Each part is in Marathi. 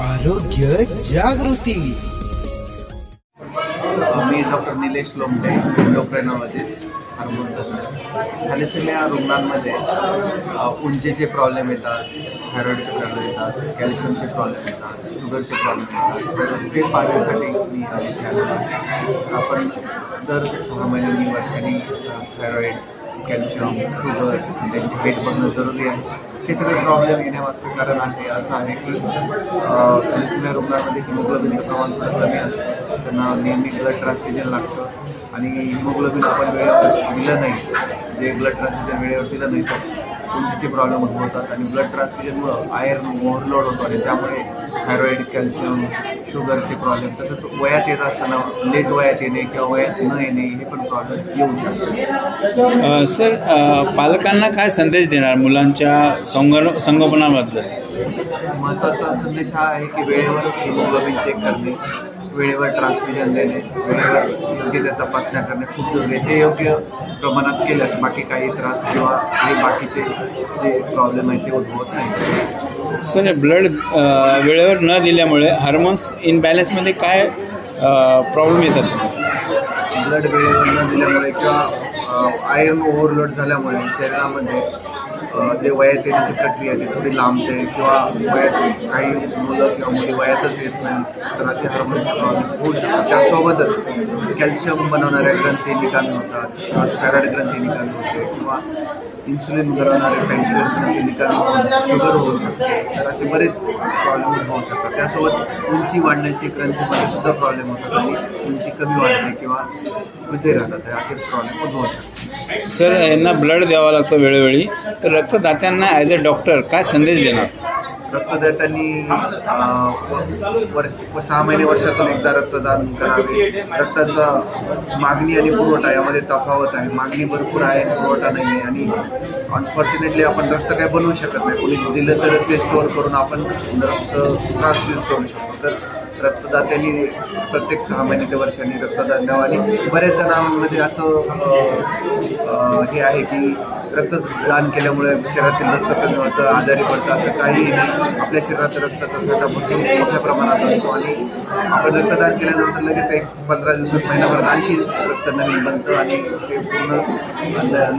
आरोग्य जागृती. मी doctor Nilesh Lomte endocrinologist hormone तज्ञ रुग्णांमध्ये उंचीचे प्रॉब्लेम येतात थायरॉईडचे प्रॉब्लेम येतात कॅल्शियमचे प्रॉब्लेम येतात शुगरचे प्रॉब्लेम येतात. ते पाहण्यासाठी मी या आपण दर सहा महिन्यांनी वर्षांनी थायरॉईड कॅल्शियम शुगर त्यांची वेट बघणं जरुरी आहे. हे सगळे प्रॉब्लेम येण्यामागचं कारण आहे असं आहे की थॅलेसेमिया रुग्णामध्ये हिमोग्लोबिनचं प्रमाण फार कमी असतं त्यांना नेहमी ब्लड ट्रान्सफ्युजन लागतं आणि हिमोग्लोबिन आपण वेळेवर दिलं नाही. जे ब्लड ट्रान्सफ्युजन वेळेवर दिलं नाही उंचीचे प्रॉब्लेम उद्भवतात आणि ब्लड ट्रान्सफ्युजनमुळं आयर्न ओव्हरलोड होतो आणि त्यामुळे थायरॉईड कॅल्शियम शुगरचे प्रॉब्लेम तसंच वयात येत असताना लेट वयात येणे किंवा वयात न येणे हे पण प्रॉब्लेम येऊ शकतात. सर पालकांना काय संदेश देणार मुलांच्या संगण संगोपनाबद्दल? महत्त्वाचा संदेश हा आहे की वेळेवर हिमोग्लोबिन चेक करणे. वेळेवर ट्रान्सफ्युजन देणे वेळेवर योग्य त्या तपासण्या करणे खूप जरुरी आहे. हे योग्य प्रमाणात केल्यास बाकी काही त्रास किंवा काही बाकीचे जे प्रॉब्लेम आहेत ते उद्भवत नाही सर ब्लड वेळेवर न दिल्यामुळे हार्मोन्स इनबॅलन्समध्ये काय प्रॉब्लेम येतात? ब्लड वेळेवर न दिल्यामुळे किंवा आयर्न ओव्हरलोड झाल्यामुळे शरीरामध्ये जे वयात येण्याची प्रक्रिया ती थोडी लांबते किंवा वयात काही मुलं किंवा मुली वयातच येत नाही तर असे हार्मोन्स होऊ शकतात. त्यासोबतच कॅल्शियम बनवणाऱ्या ग्रंथी निकामी होतात किंवा थायरॉइड ग्रंथी निकामी होते किंवा इन्सुलिन घडवणारे पॅन्क्रियस होऊन शुगर होऊ शकते. तर असे बरेच प्रॉब्लेम होऊ शकतात. त्यासोबत उंची वाढण्याची ग्रंथीमध्ये सुद्धा प्रॉब्लेम होतात. आणि उंची कमी वाढते किंवा कुठे राहतात. असेच प्रॉब्लेम उद्भवू शकतात. सर यांना ब्लड द्यावा लागतो वेळोवेळी. तर रक्तदात्यांना ॲज अ डॉक्टर काय संदेश देणार? रक्तदात्यांनी वर्ष सहा महिने वर्षातून एकदा रक्तदान करावे. रक्ताचा मागणी आणि पुरवठा यामध्ये तफावत आहे. मागणी भरपूर आहे पुरवठा नाही आहे. आणि अनफॉर्च्युनेटली आपण रक्त काय बनवू शकत नाही. कोणी दिलं तरच ते स्टोअर करून आपण रक्त ट्रान्सफ्यूज करू शकतो. तर रक्तदात्यांनी प्रत्येक सहा महिने ते वर्षांनी रक्तदान द्यावं. आणि बऱ्याच जणांमध्ये असं हे आहे की रक्तदान केल्यामुळे शरीरातील रक्त कमी होतं आजारी पडतं असं काहीही नाही. आपल्या शरीरात रक्ताचा साठा भरपूर मोठ्या प्रमाणात असतो आणि आपण रक्तदान केल्यानंतर लगेच एक पंधरा दिवसात महिनाभरात आणखी रक्त नवीन बनतं आणि ते पूर्ण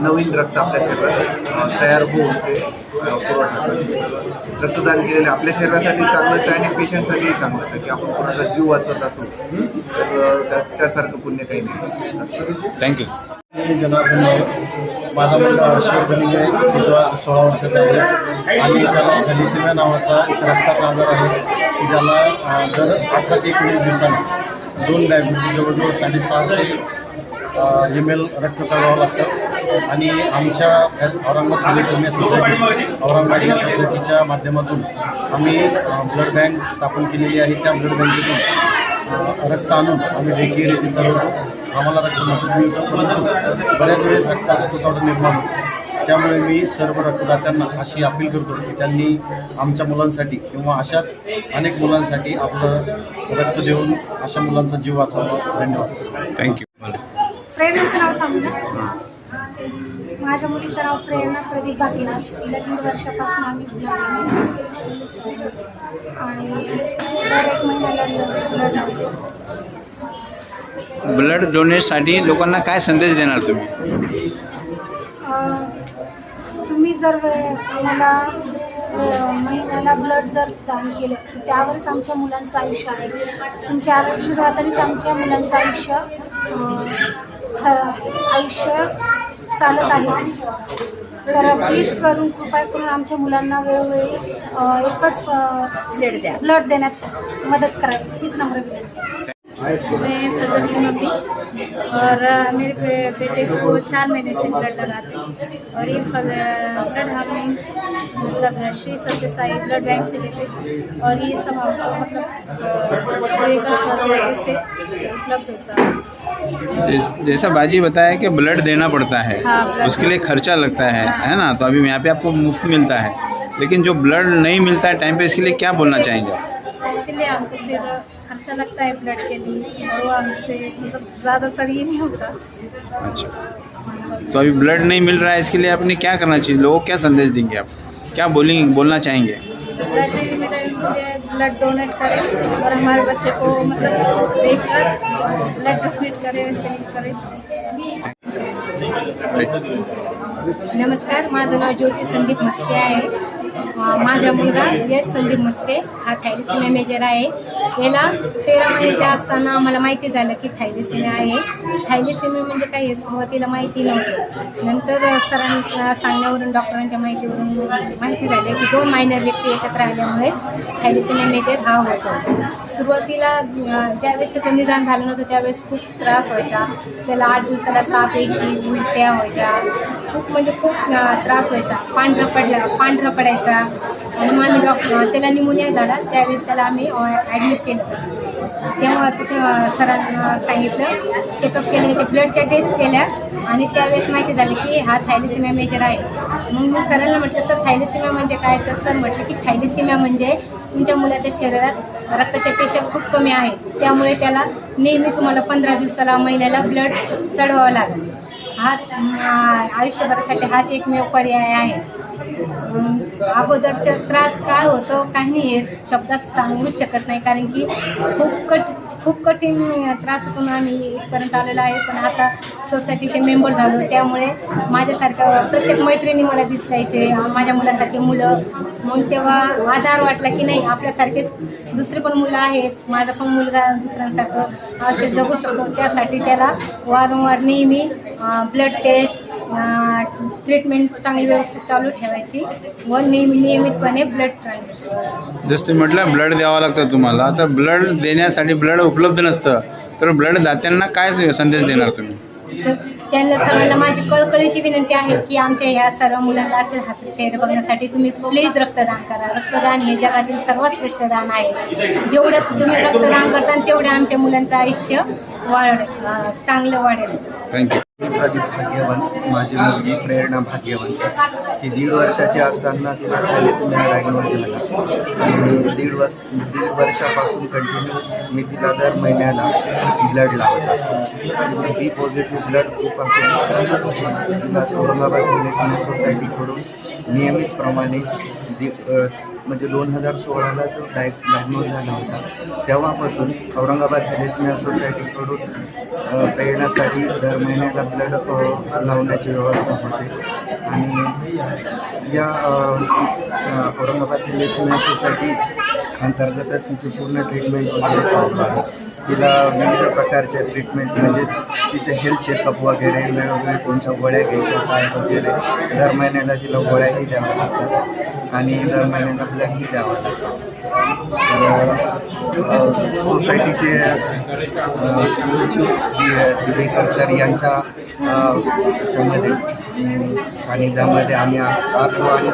नवीन रक्त आपल्या शरीरात तयार होऊन ते पुरवठा करतं. रक्तदान केलेले आपल्या शरीरासाठी चांगलंच आहे आणि पेशंटसाठीही चांगलंच आहे की आपण कोणाचा जीव वाचवत असू तर त्यासारखं पुण्य काही नाही. थँक्यू जनार्दन माझा मुलगा हर्षवर्धन बनिगे आहे सोळा वर्षाचा आहे. आणि त्याला थॅलिसिमिया नावाचा एक रक्ताचा आजार आहे. की ज्याला दर अठरा ते एकोणीस दिवसांनी दोन डायबिटीज जवळजवळ साडेसहाशे एम एल रक्त चढवावं लागतं आणि आमच्या औरंगाबाद थॅलिसिमिया सोसायटी औरंगाबाद या सोसायटीच्या माध्यमातून आम्ही ब्लड बँक स्थापन केलेली आहे त्या ब्लड बँकेतून रक्त आणून आम्ही डेकेर रेती चढवतो आम्हाला रक्त नसून मिळतं. परंतु बऱ्याच वेळेस रक्ताचा तुटवडा निर्माण होतो. त्यामुळे मी सर्व रक्तदात्यांना अशी अपील करतो की त्यांनी आमच्या मुलांसाठी किंवा अशाच अनेक मुलांसाठी आपलं रक्त देऊन अशा मुलांचा जीव वाचवावा. धन्यवाद. थँक्यू माझ्या मुलीचं नाव प्रेरणा प्रदीप भाकीनाथ तिला दीड वर्षापासून आम्ही आणि दर एक महिन्याला ब्लड लावतो ब्लड डोनेटसाठी लोकांना काय संदेश देणार तुम्ही? तुम्ही जर वे- आम्हाला महिन्याला ब्लड जर दान केलं तर त्यावरच आमच्या मुलांचं आयुष्य आहे. तुमच्या आशीर्वादानेच आमच्या मुलांचं आयुष्य आयुष्य चालत आहे. तर प्लीज करून कृपया करून आमच्या मुलांना वेळोवेळी एकच ब्लड द्या. ब्लड देण्यात मदत करावी हीच नम्र विनंती. मैं फजल की मम्मी और मेरे बेटे को चार महीने से ब्लड लगाते हैं। और ये ब्लड हमें मतलब श्री सत्य साई ब्लड बैंक से लेते और ये सब हमको मतलब कोई का सर्व से उपलब्ध होता है। जैस- जैसा बाजी बताया कि ब्लड देना पड़ता है हाँ, उसके लिए खर्चा लगता है हाँ। है ना? तो अभी यहाँ पे आपको मुफ़्त मिलता है। लेकिन जो ब्लड नहीं मिलता है टाइम पे इसके लिए क्या बोलना चाहेंगे? इसके लिए हमको फिर खर्चा लगता है ब्लड के लिए और वो हमसे मतलब ज़्यादातर ये नहीं होता। अच्छा। तो अभी ब्लड नहीं मिल रहा है इसके लिए आपने क्या करना चाहिए? लोगों को क्या संदेश देंगे आप? क्या बोलेंगे बोलना चाहेंगे? ब्लड नहीं मिले मुझे ब्लड डोनेट करें और हमारे बच्चे को मतलब देखकर ब्लड डोनेट करें सेलेक्ट करें। नमस्कार माझं नाव ज्योती संदीप मस्के आहे माझा मुलगा यश संदीप मस्के हा थायलिसिमिया मेजर आहे. याला तेरा महिन्याच्या असताना आम्हाला माहिती झालं की थायलिसिमिया आहे. थायलिसिमिया म्हणजे काय हे सुरुवातीला माहिती नव्हती. नंतर सरांच्या सांगण्यावरून डॉक्टरांच्या माहितीवरून माहिती झाली की दोन मायनर व्यक्ती एकत्र आल्यामुळे थायलिसिमिया मेजर हा होतो. सुरुवातीला ज्यावेळेस त्याचं निदान झालं नव्हतं त्यावेळेस खूप त्रास व्हायचा. त्याला आठ दिवसाला ताप यायची उलट्या व्हायच्या. खूप म्हणजे खूप त्रास व्हायचा. पांढरं पडला पांढरं पडायचा. आणि आम्ही डॉक्टर त्याला निमोनिया झाला. त्यावेळेस त्याला आम्ही ॲडमिट केलं. तेव्हा तिथे सरांना सांगितलं. चेकअप केले. त्याच्या ब्लडच्या टेस्ट केल्या. आणि त्यावेळेस माहिती झाली की हा थायलिसिमिया मेजर आहे. मग मी सरांना म्हटलं सर थायलिसिमिया म्हणजे काय? तर सर म्हटलं की थायलिसिमिया म्हणजे तुमच्या मुलाच्या शरीरात रक्ताच्या पेशा खूप कमी आहेत त्यामुळे त्याला नेहमी तुम्हाला पंधरा दिवसाला महिन्याला ब्लड चढवावं लागेल. हा आयुष्यभरासाठी हाच एकमेव पर्याय आहे. अगोदरचा त्रास काय होतो काही नाही शब्दात सांगूच शकत नाही. कारण की खूप कट खूप कठीण त्रासातून आम्ही इथपर्यंत आलेलो आहे. पण आता सोसायटीचे मेंबर झालो त्यामुळे माझ्यासारख्या प्रत्येक मैत्रिणी मला दिसल्या इथे. माझ्या मुलासारखे मुलं मग तेव्हा आधार वाटला की नाही आपल्यासारखेच दुसरे पण मुलं आहेत माझा पण मुलगा दुसऱ्यांसारखं आयुष्य जगू शकतो. त्यासाठी त्याला वारंवार नेहमी ब्लड टेस्ट ट्रीटमेंट चांगली व्यवस्थित चालू ठेवायची व नेहमी नियमितपणे ब्लड ट्रान्सफ्युजन जसं तुम्ही म्हटलं ब्लड द्यावं लागतं तुम्हाला. तर ब्लड देण्यासाठी ब्लड उपलब्ध नसतं तर ब्लड दात्यांना काय संदेश देणार तुम्ही? त्यांना सर्वांना माझी कळकळीची विनंती आहे की आमच्या ह्या सर्व मुलांना असे हसरे चेहरे बघण्यासाठी तुम्ही प्लीज रक्तदान करा. रक्तदान हे जगातील सर्वात श्रेष्ठ दान आहे. जेवढं तुम्ही रक्तदान करता तेवढं आमच्या मुलांचं आयुष्य वाढ चांगलं वाढेल. थँक्यू प्रदीप भाग्यवंत माझी मुलगी प्रेरणा भाग्यवंत. ती दीड वर्षाची असताना तिला थॅलेसेमिया डायग्नोज झाला आणि दीड वर्ष दीड वर्षापासून कंटिन्यू मी तिला दर महिन्याला ब्लड लावत असतो. बी पॉझिटिव्ह ब्लड ग्रुपासून तिला औरंगाबाद थॅलेसेमिया सोसायटीकडून नियमितप्रमाणे दि म्हणजे दोन हजार सोळाला जो डाय डायग्नोज झाला होता तेव्हापासून औरंगाबाद थॅलेसेमिया सोसायटीकडून प्रेरणासाठी दर महिन्याला ब्लड लावण्याची व्यवस्था होते. आणि या औरंगाबाद थॅलेसेमिया सोसायटी अंतर्गतच तिची पूर्ण ट्रीटमेंट वगैरे चालू आहे. तिला विविध प्रकारचे ट्रीटमेंट म्हणजे तिचे हेल्थ चेकअप वगैरे वेळोवेळी कोणत्या गोळ्या घ्यायच्या काय वगैरे दर महिन्याला तिला गोळ्याही द्याव्या लागतात आणि दर महिन्याला ब्लडही द्यावं लागतं सोसायटीचे सचिव दि- दिवेकर सर यांच्या सानिध्यामध्ये आम्ही असतो आणि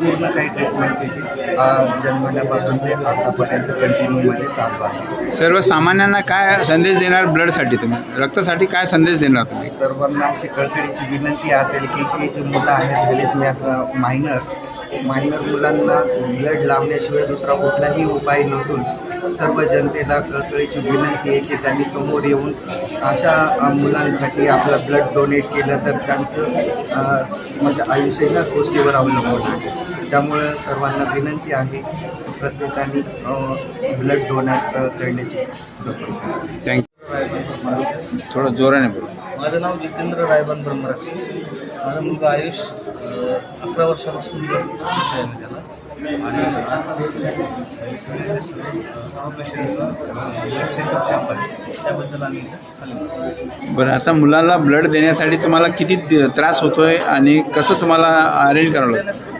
पूर्ण काही ट्रीटमेंट त्याची जन्मल्यापासून ते आतापर्यंत कंटिन्यूमध्ये चालू आहे. सर्वसामान्यांना काय संदेश देणार ब्लडसाठी तुम्ही? रक्तासाठी काय संदेश देणार तुम्ही? सर्वांना अशी कळकळीची विनंती असेल की ही जी मुलं आहेत थॅलेसमिया मायनर मायनर मुलांना ब्लड लावण्याशिवाय दुसरा कुठलाही उपाय नसून सर्व जनतेला कळकळीची विनंती आहे की त्यांनी समोर येऊन अशा मुलांसाठी आपलं ब्लड डोनेट केलं तर त्यांचं म्हणजे आयुष्य ह्याच गोष्टीवर अवलंबून आहे. त्यामुळं सर्वांना विनंती आहे की प्रत्येकाने ब्लड डोनेट करण्याची. थँक्यू थोडं जोराने बोला. माझं नाव जितेंद्र रायबन ब्रह्मराक्षस माझा मुलगा आयुष अकरा वर्षापासून त्याला. आणि त्याबद्दल आम्ही बरं आता मुलाला ब्लड देण्यासाठी तुम्हाला किती त्रास होतोय आणि कसं तुम्हाला अरेंज करावं लागतं?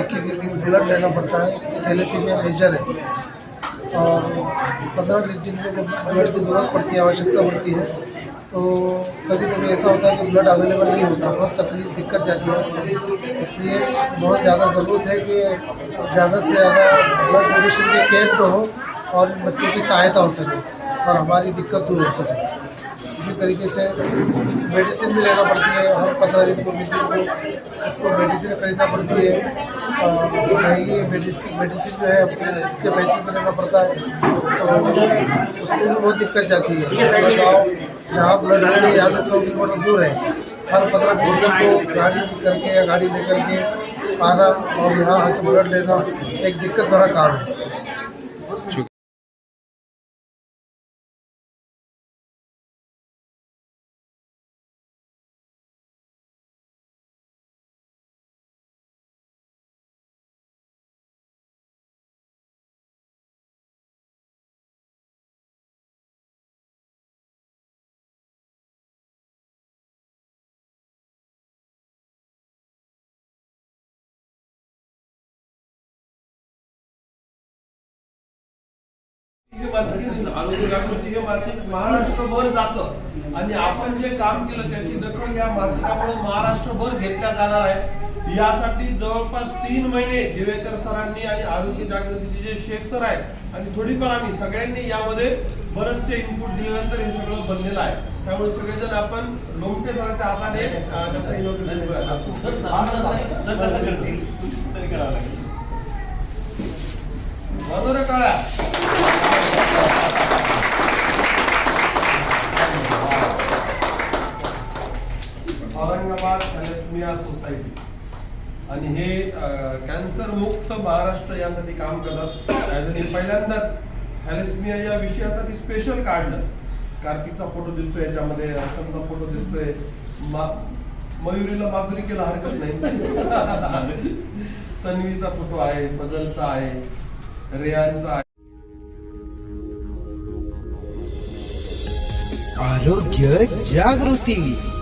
एक दिन ब्लड लेना पड़ता है थैलेसीमिया मेजर है। और पंद्रह बीस दिन में जब ब्लड की ज़रूरत पड़ती है, आवश्यकता पड़ती है तो कभी कभी ऐसा होता है कि ब्लड अवेलेबल नहीं होता, बहुत तकलीफ़, दिक्कत जाती है। इसलिए बहुत ज़्यादा ज़रूरत है कि ज़्यादा से ज़्यादा ब्लड डोनेशन के कैंप हो और बच्चों की सहायता हो सके और हमारी दिक्कत दूर हो सके। इसी तरीके से मेडिसिन भी लेना पड़ती है। हर पंद्रह दिन को बीस दिन को उसको मेडिसिन खरीदना पड़ती है। और महँगी मेडिसिन मेडिसिन जो है, उसके पैसे से लेना पड़ता है। तो उसमें भी बहुत दिक्कत जाती है। गाँव, जहाँ ब्लड लेते हैं, यहाँ से सौ किलोमीटर दूर है। हर पंद्रह दिन को गाड़ी करके या गाड़ी लेकर के आना और यहाँ आके ब्लड लेना एक दिक्कत भरा काम है। हे मासिक हे महाराष्ट्रभर जातं आणि आपण जे काम केलं त्याची दखल या मासिकाकडून महाराष्ट्रभर घेतल्या जाणार आहे यासाठी जवळपास तीन महिने दिवेकर सरांनी आणि आरोग्य जागृतीचे जे शेख सर आहेत आणि थोडीफार आम्ही सगळ्यांनी यामध्ये बरेचसे इनपुट दिल्यानंतर हे सगळं बनलेलं आहे त्यामुळे सगळेजण आपण लोमटे सरांच्या हाताने त्याचं करूया. वाजव रे औरंगाबाद थॅलेसमिया सोसायटी. आणि हे कॅन्सर मुक्त महाराष्ट्र यासाठी काम करतात. त्यासाठी पहिल्यांदाच थॅलेसमिया या विषयासाठी स्पेशल काढलं. कार्तिकचा फोटो दिसतोय याच्यामध्ये हसनचा फोटो दिसतोय. मा मयुरीला माधुरी केला हरकत नाही. तन्वीचा फोटो आहे बदलचा आहे रेयांचा आहे. आरोग्य जागृती.